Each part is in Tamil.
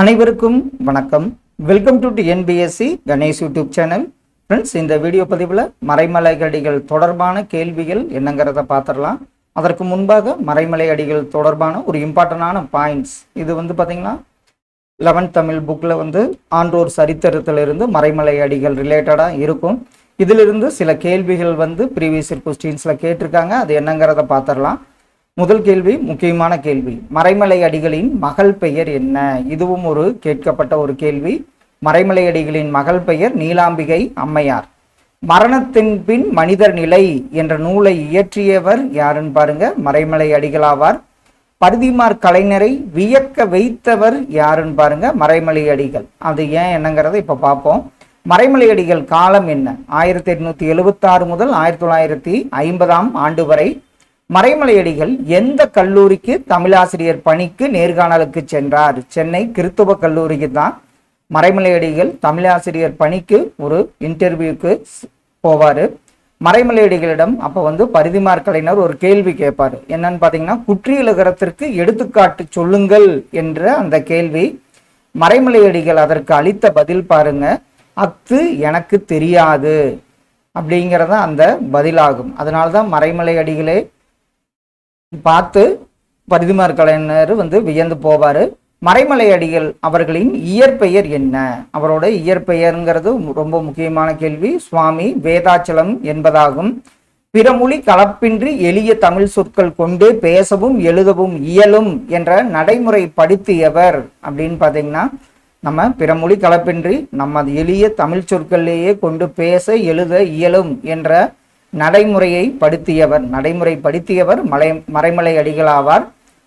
அனைவருக்கும் வணக்கம். Welcome to NPSC Ganesh YouTube channel friends இந்த வீடியோ பதிவில் மறைமலை அடிகள் தொடர்பான கேள்விகள் என்னங்கிறத பார்த்துடலாம். அதற்கு முன்பாக மறைமலை அடிகள் தொடர்பான ஒரு இம்பார்ட்டண்டான பாயிண்ட்ஸ் இது வந்து பார்த்தீங்கன்னா லெவன்த் தமிழ் புக்கில் வந்து ஆன்றோர் சரித்திரத்திலிருந்து மறைமலை அடிகள் ரிலேட்டடாக இருக்கும். இதிலிருந்து சில கேள்விகள் வந்து ப்ரீவியஸ் கொஸ்டின்ஸில் கேட்டிருக்காங்க. அது என்னங்கிறத பார்த்துடலாம். முதல் கேள்வி முக்கியமான கேள்வி. மறைமலை அடிகளின் மகள் பெயர் என்ன? இதுவும் ஒரு கேட்கப்பட்ட ஒரு கேள்வி. மறைமலை அடிகளின் மகள் பெயர் நீலாம்பிகை அம்மையார். மரணத்தின் பின் மனிதர் நிலை என்ற நூலை இயற்றியவர் யாருன்னு பாருங்க? மறைமலை அடிகளாவார் பருதிமார் கலைஞரை வியக்க வைத்தவர் யாருன்னு பாருங்க? மறைமலை அடிகள். அது ஏன் என்னங்கிறத இப்ப பார்ப்போம். மறைமலை அடிகள் காலம் என்ன? ஆயிரத்தி எட்நூத்தி எழுபத்தாறு முதல் ஆயிரத்தி தொள்ளாயிரத்தி ஐம்பதாம் ஆண்டு வரை மறைமலையடிகள் எந்த கல்லூரிக்கு தமிழாசிரியர் பணிக்கு நேர்காணலுக்கு சென்றார்? சென்னை கிறித்துவ கல்லூரிக்கு தான் மறைமலையடிகள் தமிழாசிரியர் பணிக்கு ஒரு இன்டர்வியூக்கு போவார். மறைமலையடிகளிடம் அப்போ வந்து பரிதிமார் கலைஞர் ஒரு கேள்வி கேட்பார். என்னன்னு பார்த்தீங்கன்னா குற்றியலுகரத்திற்கு எடுத்துக்காட்டு சொல்லுங்கள் என்ற அந்த கேள்வி மறைமலையடிகள் அதற்கு அளித்த பதில் பாருங்க. அத்து எனக்கு தெரியாது அப்படிங்கிறத அந்த பதிலாகும். அதனால தான் மறைமலை அடிகளே பார்த்து பரிதிமார் கலைஞர் வந்து வியந்து போவார். மறைமலை அடிகள் அவர்களின் இயற்பெயர் என்ன? அவரோட இயற்பெயருங்கிறது ரொம்ப முக்கியமான கேள்வி. சுவாமி வேதாச்சலம் என்பதாகும். பிறமொழி கலப்பின்றி எளிய தமிழ் சொற்கள் கொண்டு பேசவும் எழுதவும் இயலும் என்ற நடைமுறை படுத்தியவர் அப்படின்னு பார்த்தீங்கன்னா நம்ம பிறமொழி கலப்பின்றி நம்ம எளிய தமிழ் சொற்கள்லேயே கொண்டு பேச எழுத இயலும் என்ற நடைமுறையை படுத்தியவர் நடைமுறைப்படுத்தியவர் மலை மறைமலை அடிகளாவார்.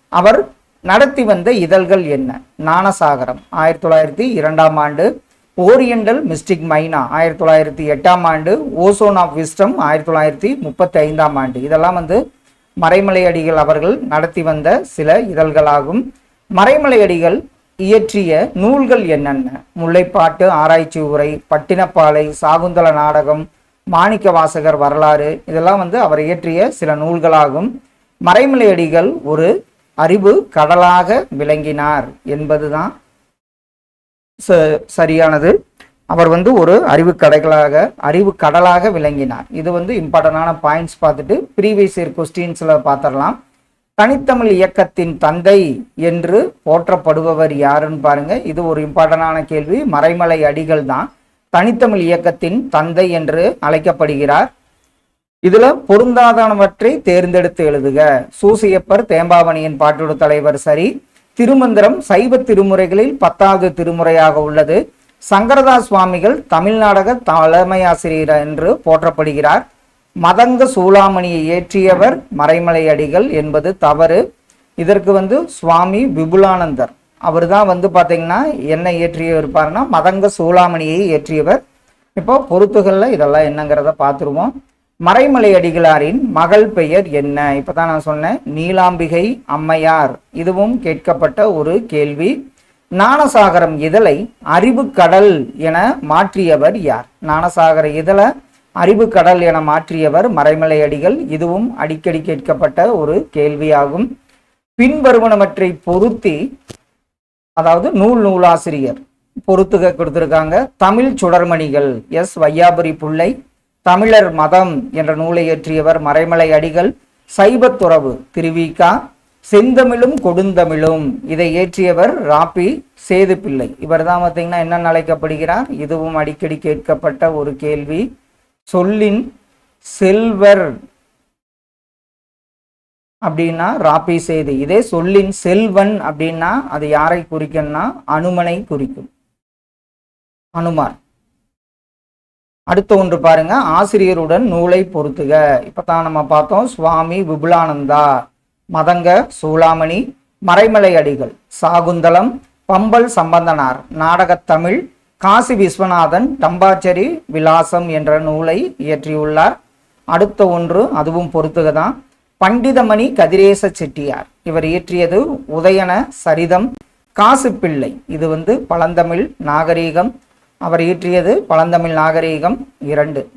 அவர் நடத்தி வந்த இதழ்கள் என்ன? ஞானசாகரம் ஆயிரத்தி தொள்ளாயிரத்தி இரண்டாம் ஆண்டு. ஓரியண்டல் மிஸ்டிக் மைனா ஆயிரத்தி தொள்ளாயிரத்தி எட்டாம் ஆண்டு. ஓசோன் ஆஃப் விஸ்டம் ஆயிரத்தி தொள்ளாயிரத்தி முப்பத்தி ஐந்தாம் ஆண்டு. இதெல்லாம் வந்து மறைமலை அடிகள் அவர்கள் நடத்தி வந்த சில இதழ்களாகும். மறைமலை அடிகள் இயற்றிய நூல்கள் என்னென்ன? முல்லைப்பாட்டு ஆராய்ச்சி உரை பட்டினப்பாலை சாகுந்தல நாடகம் மாணிக்க வாசகர் வரலாறு இதெல்லாம் வந்து அவர் இயற்றிய சில நூல்களாகும். மறைமலையடிகள் ஒரு அறிவு கடலாக விளங்கினார் என்பதுதான் ச- சரியானது. அவர் வந்து ஒரு அறிவு கடைகளாக அறிவு கடலாக விளங்கினார். இது வந்து இம்பார்ட்டண்டான பாயிண்ட்ஸ் பார்த்துட்டு ப்ரீவியஸ் இயர் கொஸ்டின்ஸில் பார்த்துடலாம். தனித்தமிழ் இயக்கத்தின் தந்தை என்று போற்றப்படுபவர் யாருன்னு பாருங்க. இது ஒரு இம்பார்ட்டண்டான கேள்வி. மறைமலை அடிகள் தான் தனித்தமிழ் இயக்கத்தின் தந்தை என்று அழைக்கப்படுகிறார். இதுல பொருந்தாதனவற்றை தேர்ந்தெடுத்து எழுதுக. சூசியப்பர் தேம்பாவணியின் பாட்டுடு தலைவர் சரி. திருமந்திரம் சைவ திருமுறைகளில் பத்தாவது திருமுறையாக உள்ளது. சங்கரதாஸ் சுவாமிகள் தமிழ்நாடக தலைமை ஆசிரியர் என்று போற்றப்படுகிறார். மதங்க சூளாமணியை இயற்றியவர் மறைமலை அடிகள் என்பது தவறு. இதற்கு வந்து சுவாமி விபுலானந்தர். அவர் தான் வந்து பார்த்தீங்கன்னா என்ன இயற்றியவர் இருப்பாருன்னா மதங்க சூளாமணியை இயற்றியவர் இப்போ பொறுத்துகளில் இதெல்லாம் என்னங்கிறத பார்த்துருவோம் மறைமலை அடிகளாரின் மகள் பெயர் என்ன? இப்போ தான் நான் சொன்னேன் நீலாம்பிகை அம்மையார். இதுவும் கேட்கப்பட்ட ஒரு கேள்வி. ஞானசாகரம் இதழை அறிவு கடல் என மாற்றியவர் யார்? ஞானசாகர இதழை அறிவு கடல் என மாற்றியவர் மறைமலை அடிகள். இதுவும் அடிக்கடி கேட்கப்பட்ட ஒரு கேள்வியாகும். பின்வருவனவற்றை பொருத்தி அதாவது நூல் நூலாசிரியர் பொறுத்துக கொடுத்துருக்காங்க. தமிழ் சுடர்மணிகள் எஸ் வையாபுரி புள்ளை தமிழர் மதம் என்ற நூலை இயற்றியவர் மறைமலை அடிகள் சைபத்துறவு திருவிகா செந்தமிழும் கொடுந்தமிழும் இதை இயற்றியவர் ராப்பி சேது பிள்ளை இவர் தான் பார்த்தீங்கன்னா என்ன அழைக்கப்படுகிறார்? இதுவும் அடிக்கடி கேட்கப்பட்ட ஒரு கேள்வி. சொல்லின் செல்வர் அப்படின்னா ராப்பி செய்து இதே சொல்லின் செல்வன் அப்படின்னா அது யாரை குறிக்கும்னா அனுமனை குறிக்கும். அனுமார் அடுத்த ஒன்று பாருங்க. ஆசிரியருடன் நூலை பொருத்துக. இப்பதான் நம்ம பார்த்தோம். சுவாமி விபுலானந்தா மதங்க சூளாமணி மறைமலை அடிகள் சாகுந்தலம் பம்பல் சம்பந்தனார் நாடகத்தமிழ் காசி விஸ்வநாதன் தம்பாச்சேரி விலாசம் என்ற நூலை இயற்றியுள்ளார். அடுத்த ஒன்று அதுவும் பொறுத்துக தான் பண்டிதமணி கதிரேச செட்டியார். இவர் இயற்றியது உதயன சரிதம் காசுப்பிள்ளை இது வந்து பழந்தமிழ் நாகரீகம். அவர் இயற்றியது பழந்தமிழ் நாகரீகம் இரண்டு.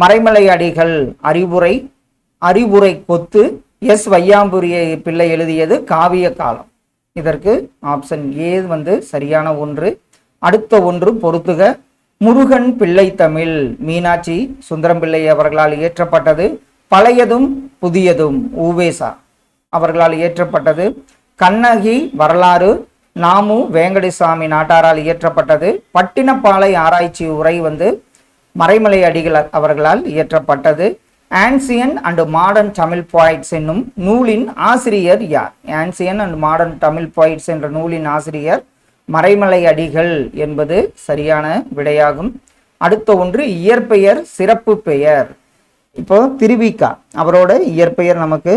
மறைமலை அடிகள் அறிவுரை அறிவுரை கொத்து. எஸ். வையாம்புரிய பிள்ளை எழுதியது காவிய காலம். இதற்கு ஆப்ஷன் ஏ வந்து சரியான ஒன்று. அடுத்த ஒன்று பொறுத்துக. முருகன் பிள்ளை தமிழ். மீனாட்சி சுந்தரம் பிள்ளை அவர்களால் இயற்றப்பட்டது. பழையதும் புதியதும் ஊவேசா. அவர்களால் இயற்றப்பட்டது கண்ணகி வரலாறு நாமு வேங்கடசாமி நாட்டாரால் இயற்றப்பட்டது பட்டினப்பாலை ஆராய்ச்சி உரை வந்து மறைமலை அடிகள் அவர்களால் இயற்றப்பட்டது. Ancient and modern Tamil poets என்னும் நூலின் ஆசிரியர் யார்? Ancient and modern Tamil poets என்ற நூலின் ஆசிரியர் மறைமலை அடிகள் என்பது சரியான விடையாகும். அடுத்த ஒன்று இயற்பெயர் சிறப்பு பெயர். இப்போ திருவிக்கா. அவரோட இயற்பெயர் நமக்கு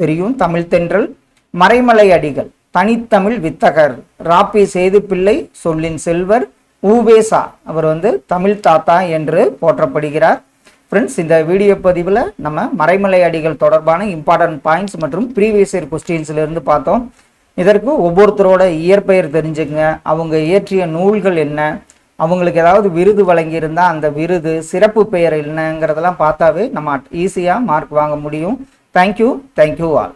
தெரியும். தமிழ் தென்றல் மறைமலை அடிகள் தனித்தமிழ் வித்தகர் ராப்பி சேதுப்பிள்ளை சொல்லின் செல்வர் ஊவேசா அவர் வந்து தமிழ் தாத்தா என்று போற்றப்படுகிறார். ஃப்ரெண்ட்ஸ் இந்த வீடியோ பதிவில் நம்ம மறைமலை அடிகள் தொடர்பான இம்பார்ட்டன்ட் பாயிண்ட்ஸ் மற்றும் ப்ரீவியஸ் இயர் கொஸ்டின்ஸ்லேருந்து பார்த்தோம். இதற்கு ஒவ்வொருத்தரோட இயற்பெயர் தெரிஞ்சுங்க அவங்க இயற்றிய நூல்கள் என்ன? அவங்களுக்கு ஏதாவது விருது வழங்கியிருந்தால் அந்த விருது சிறப்பு பெயர் என்னங்கிறதெல்லாம் பார்த்தாவே நம்ம ஈஸியாக மார்க் வாங்க முடியும். Thank you thank you all